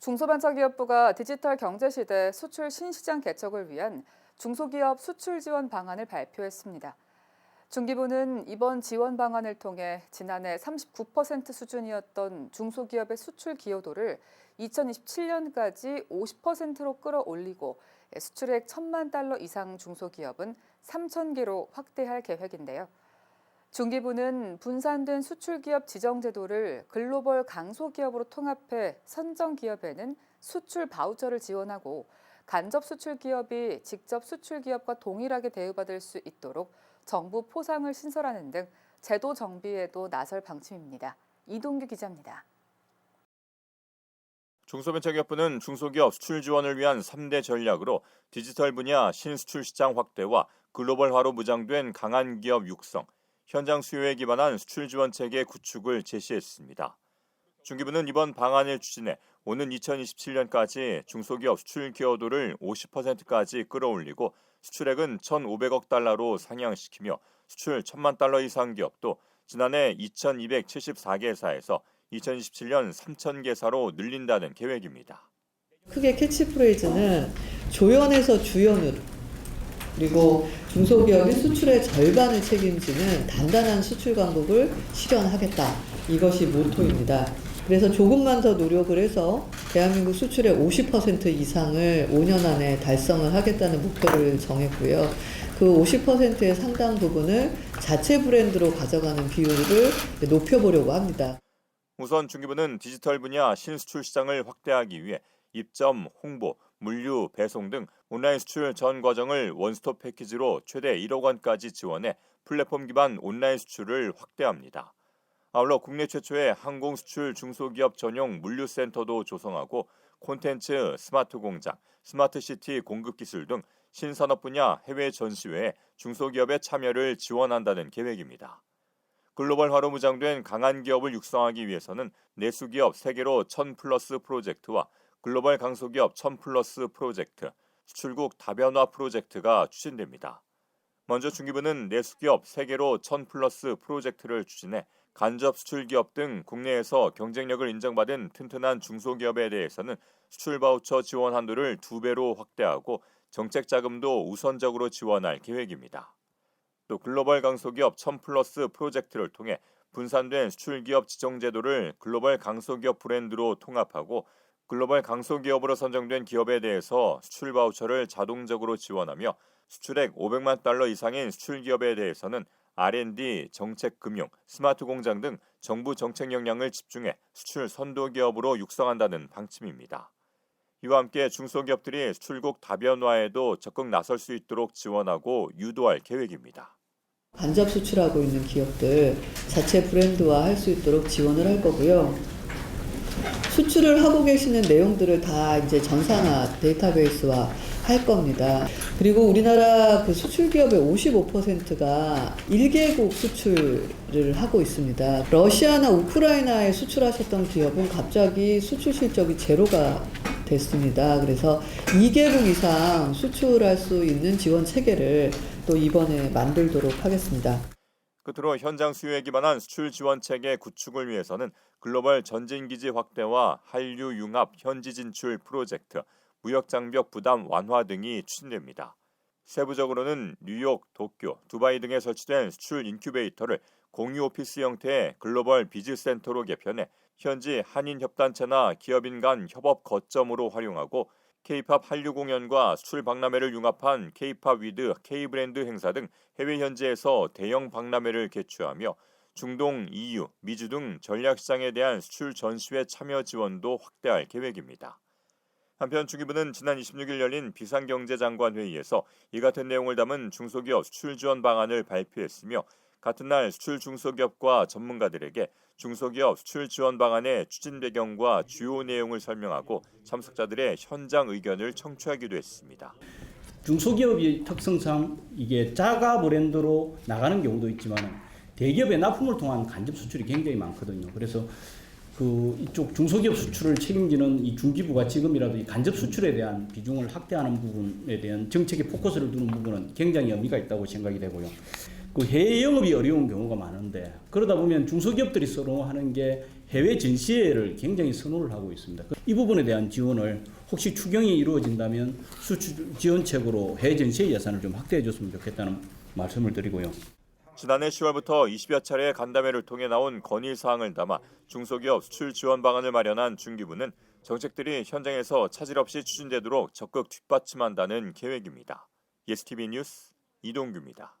중소벤처기업부가 디지털 경제 시대 수출 신시장 개척을 위한 중소기업 수출 지원 방안을 발표했습니다. 중기부는 이번 지원 방안을 통해 지난해 39% 수준이었던 중소기업의 수출 기여도를 2027년까지 50%로 끌어올리고 수출액 1천만 달러 이상 중소기업은 3천 개로 확대할 계획인데요. 중기부는 분산된 수출기업 지정제도를 글로벌 강소기업으로 통합해 선정기업에는 수출 바우처를 지원하고 간접 수출기업이 직접 수출기업과 동일하게 대우받을 수 있도록 정부 포상을 신설하는 등 제도 정비에도 나설 방침입니다. 이동규 기자입니다. 중소벤처기업부는 중소기업 수출 지원을 위한 3대 전략으로 디지털 분야 신수출 시장 확대와 글로벌화로 무장된 강한 기업 육성, 현장 수요에 기반한 수출 지원 체계 구축을 제시했습니다. 중기부는 이번 방안을 추진해 오는 2027년까지 중소기업 수출 기여도를 50%까지 끌어올리고 수출액은 1,500억 달러로 상향시키며 수출 1천만 달러 이상 기업도 지난해 2,274개사에서 2027년 3,000개사로 늘린다는 계획입니다. 크게 캐치프레이즈는 조연에서 주연으로 그리고 중소기업이 수출의 절반을 책임지는 단단한 수출 강국을 실현하겠다. 이것이 모토입니다. 그래서 조금만 더 노력을 해서 대한민국 수출의 50% 이상을 5년 안에 달성을 하겠다는 목표를 정했고요. 그 50%의 상당 부분을 자체 브랜드로 가져가는 비율을 높여보려고 합니다. 우선 중기부는 디지털 분야 신수출 시장을 확대하기 위해 입점, 홍보, 물류, 배송 등 온라인 수출 전 과정을 원스톱 패키지로 최대 1억 원까지 지원해 플랫폼 기반 온라인 수출을 확대합니다. 아울러 국내 최초의 항공 수출 중소기업 전용 물류센터도 조성하고 콘텐츠, 스마트 공장, 스마트 시티 공급 기술 등 신산업 분야 해외 전시회에 중소기업의 참여를 지원한다는 계획입니다. 글로벌화로 무장된 강한 기업을 육성하기 위해서는 내수기업 세계로 1000 플러스 프로젝트와 글로벌 강소기업 1000 플러스 프로젝트, 수출국 다변화 프로젝트가 추진됩니다. 먼저 중기부는 내수기업 세계로 1000 플러스 프로젝트를 추진해 간접 수출 기업 등 국내에서 경쟁력을 인정받은 튼튼한 중소기업에 대해서는 수출 바우처 지원 한도를 두 배로 확대하고 정책 자금도 우선적으로 지원할 계획입니다. 또 글로벌 강소기업 1000 플러스 프로젝트를 통해 분산된 수출기업 지정제도를 글로벌 강소기업 브랜드로 통합하고 글로벌 강소 기업으로 선정된 기업에 대해서 수출 바우처를 자동적으로 지원하며 수출액 500만 달러 이상인 수출 기업에 대해서는 R&D, 정책 금융, 스마트 공장 등 정부 정책 역량을 집중해 수출 선도 기업으로 육성한다는 방침입니다. 이와 함께 중소기업들이 수출국 다변화에도 적극 나설 수 있도록 지원하고 유도할 계획입니다. 간접 수출하고 있는 기업들 자체 브랜드화 할 수 있도록 지원을 할 거고요. 수출을 하고 계시는 내용들을 다 이제 전산화 데이터베이스화 할 겁니다. 그리고 우리나라 그 수출 기업의 55%가 1개국 수출을 하고 있습니다. 러시아나 우크라이나에 수출하셨던 기업은 갑자기 수출 실적이 제로가 됐습니다. 그래서 2개국 이상 수출할 수 있는 지원 체계를 또 이번에 만들도록 하겠습니다. 끝으로 현장 수요에 기반한 수출 지원 체계 구축을 위해서는 글로벌 전진 기지 확대와 한류 융합 현지 진출 프로젝트, 무역 장벽 부담 완화 등이 추진됩니다. 세부적으로는 뉴욕, 도쿄, 두바이 등에 설치된 수출 인큐베이터를 공유 오피스 형태의 글로벌 비즈 센터로 개편해 현지 한인 협단체나 기업인 간 협업 거점으로 활용하고 K-팝 한류 공연과 수출 박람회를 융합한 K-팝 위드 K-브랜드 행사 등 해외 현지에서 대형 박람회를 개최하며 중동, EU, 미주 등 전략 시장에 대한 수출 전시회 참여 지원도 확대할 계획입니다. 한편 중기부는 지난 26일 열린 비상경제장관 회의에서 이 같은 내용을 담은 중소기업 수출 지원 방안을 발표했으며 같은 날 수출 중소기업과 전문가들에게 중소기업 수출 지원 방안의 추진 배경과 주요 내용을 설명하고 참석자들의 현장 의견을 청취하기도 했습니다. 중소기업의 특성상 이게 자가 브랜드로 나가는 경우도 있지만 대기업의 납품을 통한 간접 수출이 굉장히 많거든요. 그래서 그 이쪽 중소기업 수출을 책임지는 이 중기부가 지금이라도 이 간접 수출에 대한 비중을 확대하는 부분에 대한 정책의 포커스를 두는 부분은 굉장히 의미가 있다고 생각이 되고요. 그 해외 영업이 어려운 경우가 많은데 그러다 보면 중소기업들이 선호하는 게 해외 전시회를 굉장히 선호를 하고 있습니다. 이 부분에 대한 지원을 혹시 추경이 이루어진다면 수출 지원책으로 해외 전시회 예산을 좀 확대해 줬으면 좋겠다는 말씀을 드리고요. 지난해 10월부터 20여 차례 간담회를 통해 나온 건의 사항을 담아 중소기업 수출 지원 방안을 마련한 중기부는 정책들이 현장에서 차질 없이 추진되도록 적극 뒷받침한다는 계획입니다. 예스티비 뉴스 이동규입니다.